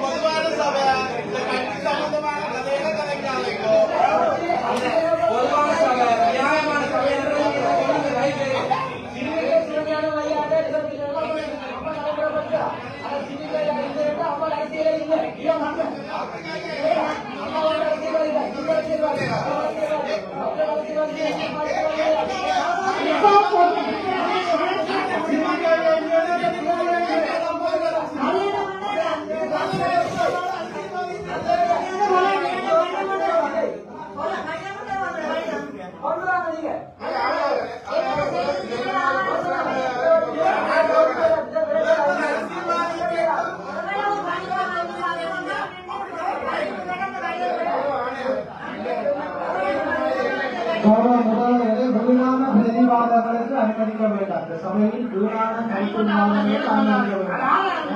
பொதுவான சபை இந்த கட்சி சம்பந்தமான கதைகளை கலைக்காதீங்க பொதுவான சபை நியாயமான சபை என்று சொல்லுங்க, ரைட்டு. கௌரவ வீணான பிரதிவாதங்களுக்கு அனுமதிக்க வேண்டாம் இந்த சபையில் வீணான கைக்குள்ளாதங்களுக்கு அனுமதிக்க வேண்டாம்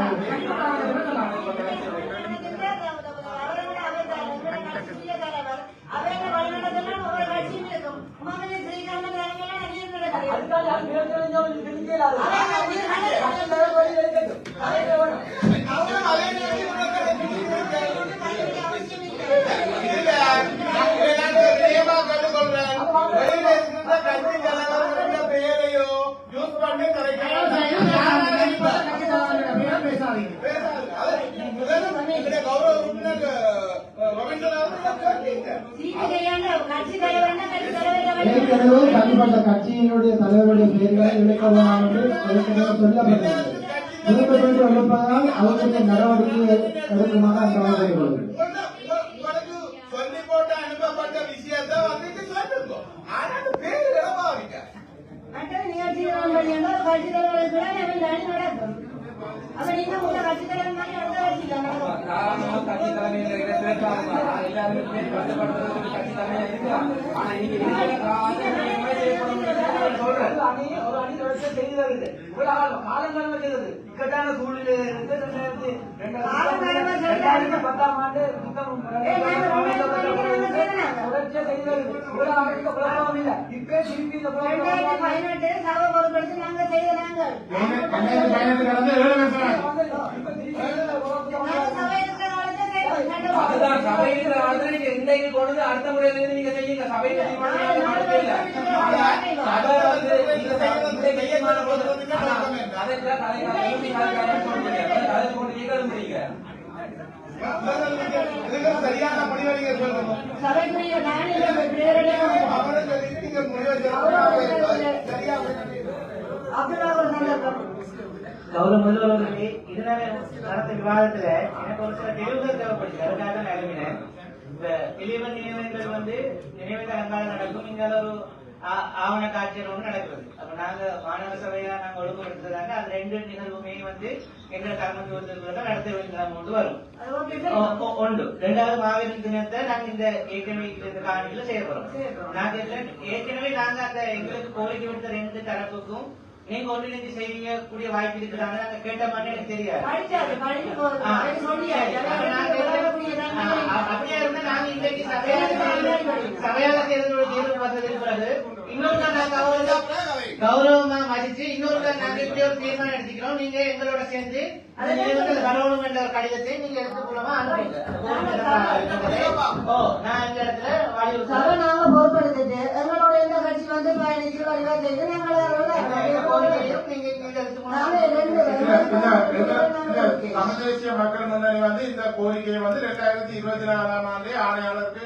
ஏற்கனவே தனிப்பட்ட கட்சியினுடைய தலைவருடைய பெயர்களை இழுக்கவானது ஏற்கனவே சொல்லப்பட்டது மீண்டும் மீண்டும் எழுப்பதால் அவர்களுடைய நடவடிக்கை எடுக்குமாறு அந்த வகையில் உள்ளது உங்க- உங்க- உங்களுக்கு சொல்லி போட்டு அனுப்பப்பட்ட விஷயத்தை வந்துட்டு சொல்லுங்க ஆனா அந்த பேர் இடமாவீங்க தாராளமா கட்சி தலைமையில் இருக்கிற பேச்சாளர்கள் எல்லாருமே பேர் கட்டுப்படுத்துறதுக்கு இருக்கலாம். ஆனா இன்னைக்கு சொல்றேன். ஒரு அணி தொடர்ச்சியா செய்து வருது. இவ்வளவு காலங்காலமா செய்தது. இக்கட்டான சூழ்நிலை இருந்து ரெண்டாயிரத்தி ரெண்டாயிரத்தி பத்தாம் ஆண்டு புத்தகம் தொடர்ச்சியா செய்து வருது. இவ்வளவு ஆண்டுக்கு குழப்பம் இல்லை. இப்ப திருப்பி இந்த குழப்பம் அதுதான் சபையில் ஆளுநர் நீங்க இன்றைக்கு கொண்டு அடுத்த முறையிலிருந்து நீங்க செய்யுங்க சபை சபை வந்து நீங்க இன்றைக்கு செய்யமான போது அதை அதை கொண்டு நீங்க முடியுங்க இதுக்கு சரியான முடிவை நீங்க கௌரவ முதல்வர்களே இதனால நடந்த விவாதத்துல எனக்கு ஒரு சில தெளிவுகள் தேவைப்படுது அதுக்காக தான் எழுப்பினேன். இந்த இளைவன் நினைவுகள் வந்து நினைவு அங்கால நடக்கும் இங்க ஒரு ஆவண காட்சிகள் ஒன்று நடக்கிறது. அப்ப நாங்க மாநகர சபையா நாங்க ஒழுங்குபடுத்துறதாங்க அது ரெண்டு நிகழ்வுமே வந்து எங்க கர்மத்துவத்தில் நடத்த வேண்டிய கொண்டு வரும். ஒ- ஒ- உண்டு ரெண்டாவது மாவீரன் தினத்தை நாங்க இந்த ஏற்கனவே இந்த காணியில செய்ய போறோம். நாங்க ஏற்கனவே நாங்க அந்த எங்களுக்கு கோரிக்கை விடுத்த ரெண்டு தரப்புக்கும் நீங்க ஒன்றிணைந்து செய்வீங்க கூடிய வாய்ப்பு இருக்கிறாங்க நாங்க கேட்ட மாதிரி எனக்கு தெரியாது. நாங்க அப்படியா இருந்தா நாங்க இன்றைக்கு சபையால தேர்தலோட தீர்வு பார்த்ததுக்கு பிறகு இன்னொரு நாங்க கௌரவமா மதிச்சு இன்னொரு நாங்க இப்படி ஒரு தீர்மானம் எடுத்துக்கிறோம். நீங்க எங்களோட சேர்ந்து அந்த வரணும் என்ற ஒரு கடிதத்தை நீங்க எடுத்து மூலமா அனுப்புங்க. நான் இந்த இடத்துல வலியுறுத்துறேன் எங்களோட எந்த கட்சி வந்து பயணிச்சு வழிவா செய்து எங்களுடைய கோரிக்கையும் நீங்க இங்க எடுத்து நாங்க ரெண்டு மூலமா தமிழ்தேசிய மக்கள் முன்னணி வந்து இந்த கோரிக்கையை வந்து ரெண்டாயிரத்தி இருபத்தி நாலாம் ஆண்டு ஆணையாளருக்கு.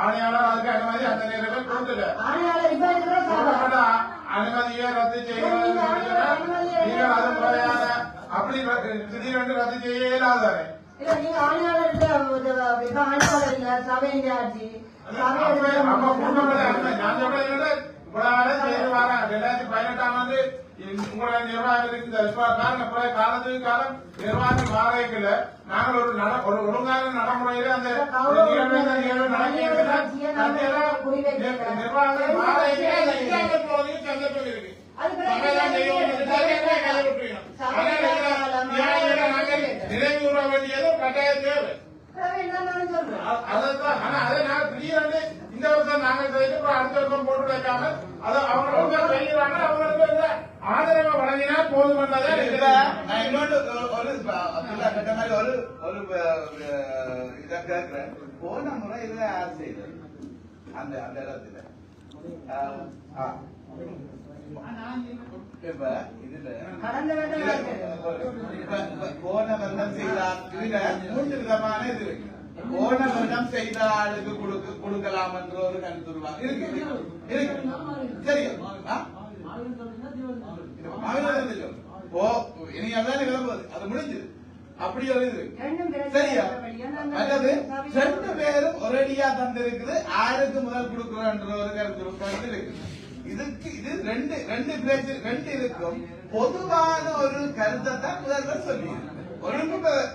ஆணையாளர் அதுக்கு அனுமதி அந்த நேரத்தில் கொடுக்கல. அனுமதியை ரத்து செய்யணும் நீங்கள் அது முறையான அப்படி திடீரென்று ரத்து செய்ய இயலாதானே இல்ல நீங்க ஆணையாளர் இல்ல சபை அனுமதி நான் சொல்றேன் ரெண்டாயிரத்தி பதினெட்டாம் ஆண்டு உங்களுடைய நிர்வாகம் இப்ப பாருங்க பழைய காலத்துக்கு காலம் நிர்வாகம் மாறைக்கல நாங்கள் ஒரு நட ஒரு ஒழுங்கான நடைமுறையில அந்த இந்த நிர்வாகம் மாறைக்கல போதையும் சந்தர்ப்பம் இருக்கு. நிறைவு வேண்டியது கட்டாய தேவை. அதான் ஆனா அதை நாங்க திடீர்னு இந்த வருஷம் நாங்க செய்து அப்புறம் அடுத்த வருஷம் போட்டு வைக்காம அதை அவங்க அவங்க செய்யறாங்க அவங்களுக்கு ஆதரவை வழங்கினா போதுமன்றதே இல்ல, இதுல நான் இன்னொன்று ஒரு- மாதிரி ஒரு ஒரு இதை கேட்கிறேன் போன முறை இதுல யார் செய்தது? அந்த அந்த இடத்துல. அஹ், ஆ. இப்ப இதுல கடந்த வருடம் இப்ப- இப்ப போன வருடம் செய்த இதுல மூன்று விதமான இது இருக்கு. போன வருடம் செய்த ஆளுக்கு கொடுக்க கொடுக்கலாம் என்ற ஒரு கருத்துருவா இருக்கு. இருக்கு. ஓ இனி அதான் விளம்புவது அது முடிஞ்சது. அப்படி ஒரு இது. சரியா? சபையில- ரெண்டு பேரும் ஒரேடியா தந்திருக்குது. ஆருக்கு முதல் கொடுக்கிறோன்ற ஒரு கருத்து கருத்து இருக்கு. இதுக்கு இது ரெண்டு ரெண்டு பிரச்சனை ரெண்டு இருக்கும். பொதுவான ஒரு கருத்தை தான் முதல்வர் சொல்லி ஒழுங்கு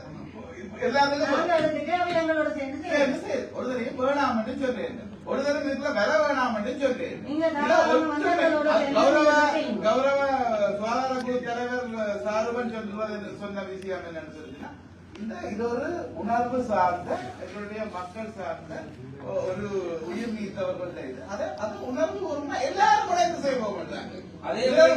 எல்லாத்துக்கும் நாங்க எடுத்துட்டு அவங்க எங்களோட சேர்ந்து செய்யணும். சரி, சரி. ஒரு தடவை வேணாம்னு சொல்றேன். ஒரு தடவை இதுல வர வேணாம்னு சொல்றேன். கௌரவ. கௌரவ சுகாதார குழு தலைவர் சொன்ன விஷயம் என்னன்னு சொல்லுச்சுன்னா இந்த இது ஒரு உணர்வு சார்ந்த எங்களுடைய மக்கள் சார்ந்த ஒரு உயிர் நீத்தவர்கள் இது. அது அது உணர்வு ஒரு எல்லாரும் கூட செய்வோம் அதே மாதிரி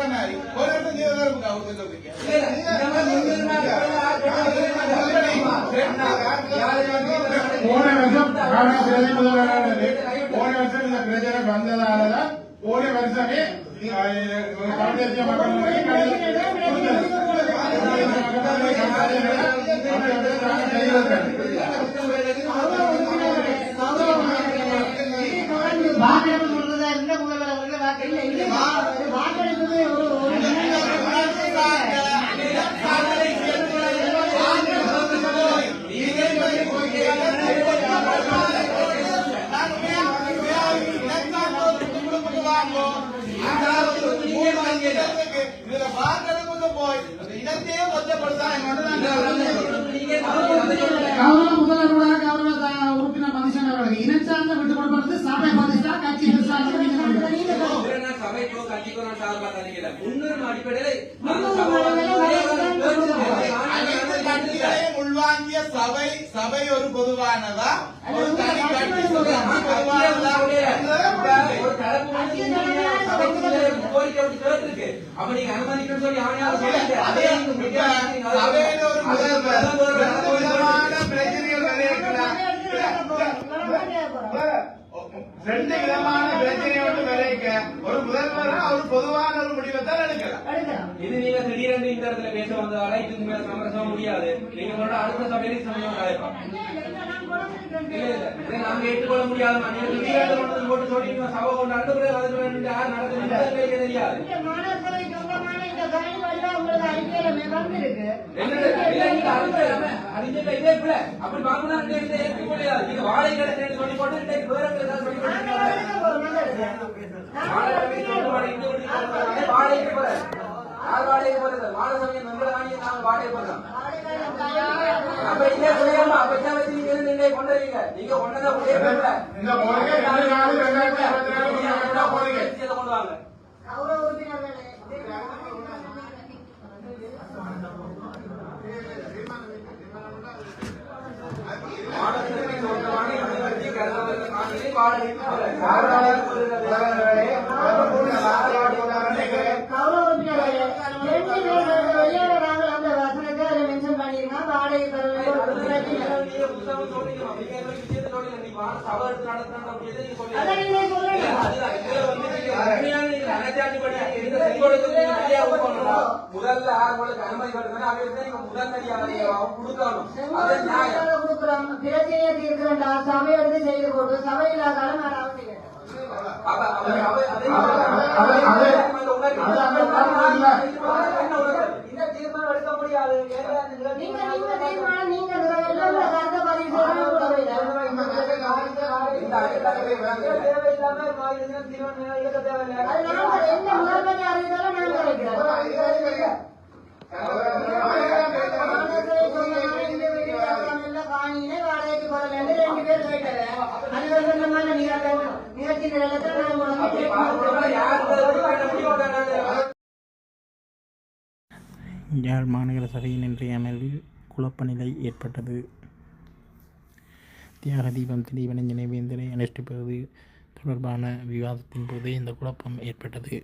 மாநில கேட்கிற மாதிரி ஒரு இடத்துல நீங்க வேற இருக்கா அவங்க சொல்றீங்க போன வருஷம் பிரதி முதல்வரானது போன வருஷம் இந்த பிரச்சனை வந்ததாலதான் போன வருஷமே தமிழ் தேசிய மக்கள் முன்னணி உறுப்பினர் மனுஷன் அவர்கள் இனச்சார்ந்த விட்டுக் கொடுப்பது சபை பதிஷ்டா கட்சி விசாரணை முன்னுரிமை அடிப்படையில உள்வாங்கிய சபை சபை ஒரு பொதுவானதா ஒரு தனி கட்சி பொதுவானதா ஒரு தரப்பு வந்து சபைக்கு கோரிக்கை விட்டு கேட்டிருக்கு அப்ப நீங்க அனுமதிக்கணும்னு சொல்லி சொல்லுங்க அதே சபையில ஒரு விதமான பிரச்சனைகள். ரெண்டு விதமான பிரச்சனையோடு விளைவிக்க ஒரு முதல்வர் ஒரு பொதுவான ஒரு முடிவை தான் எடுக்கலாம். இது நீங்க திடீரென்று இந்த இடத்துல பேச வந்ததால இதுக்கு மேல சமரசம் முடியாது. நீங்க உங்களோட அடுத்த சபையில சமயம் கலைப்பா நாங்க ஏற்றுக்கொள்ள முடியாது போட்டு சொல்லிட்டு சபை கொண்டு அடுத்த பிறகு அதுக்கு வேண்டிய யார் நடக்குது தெரியாது. நீங்க அறிஞர் அறிஞர் இதே பிள்ளை. அப்படி பார்க்கணும்னா இந்த இடத்தை ஏற்க முடியாது. நீங்க வாழை கிடைச்சேன்னு சொல்லி போட்டு இன்னைக்கு வேற ஏதாவது சொல்லி போட்டு வாழை கிடைச்சு சொல்லிட்டு வாழை இங்க விட்டு அதே வாழைக்கு போற. யார் வாழைக்கு போறது? வாழை சமயம் நம்மள வாங்கி நாங்க வாழைக்கு போறோம். அப்ப இதே பிள்ளையம்மா, அப்ப இதை வச்சு நீங்க இருந்து இங்கே கொண்டு வரீங்க. நீங்க கொண்டதை ஒரே பிள்ளை. இந்த கோரிக்கை ரெண்டு நாலு ரெண்டாயிரத்தி இருபத்தி நாலு கொண்டு வந்த கோரிக்கை. இதை கொண்டு வாங்க. மாடத்திற்கு சொந்தமான இடங்களுக்கு கருதவர்கள் காணியை வாடகைக்கு போற. யார் வாடகைக்கு போறது? நீங்க புத்தகம் சொல்றீங்க. நீங்க என்ன விஷயத்தை சொல்றீங்க. நீ வாட சபை எடுத்து நடத்துறேன் அப்படின்றத நீங்க சொல்றீங்க. அதுதான். இதுல வந்து நீங்க உண்மையான நீங்க எந்த செங்கோலுக்கும் நீங்க முதல்ல யார் உங்களுக்கு அனுமதி கொடுக்கணும் அவங்களுக்கு நீங்க முதன்மையாக நீங்க கொடுக்கணும் அது நியாயம் பிரச்சனையை தீர்க்கிறா சபை எடுத்து செய்து போட்டு சபை இல்லாத காலம் நான் அவசியம் அப்ப அவ- அவ- அதை- அது- அது- அது- அது அந்த மாதிரி இல்ல. என்ன உணர்வு? நீங்க நீங்க தீர்மானம் நீங்க கருத்தை பதிவு செய்யணும் தேவையில்லாம தீர்மானம் தேவையில்லை அது நாங்க எந்த முதல்வரை அறிவித்தாலும் நாங்க வைக்கிறோம் காணியிலே வாடகைக்கு போறதுல ரெண்டு பேர் போயிட்டாரு நிகழ்ச்சி யாழ் மாநகர சபையின் இன்றைய அமர்வில் குழப்ப நிலை ஏற்பட்டது. தியாக தீபம் திடீபன நினைவேந்தலை அனுஷ்டிப்பது தொடர்பான விவாதத்தின் போது இந்த குழப்பம் ஏற்பட்டது.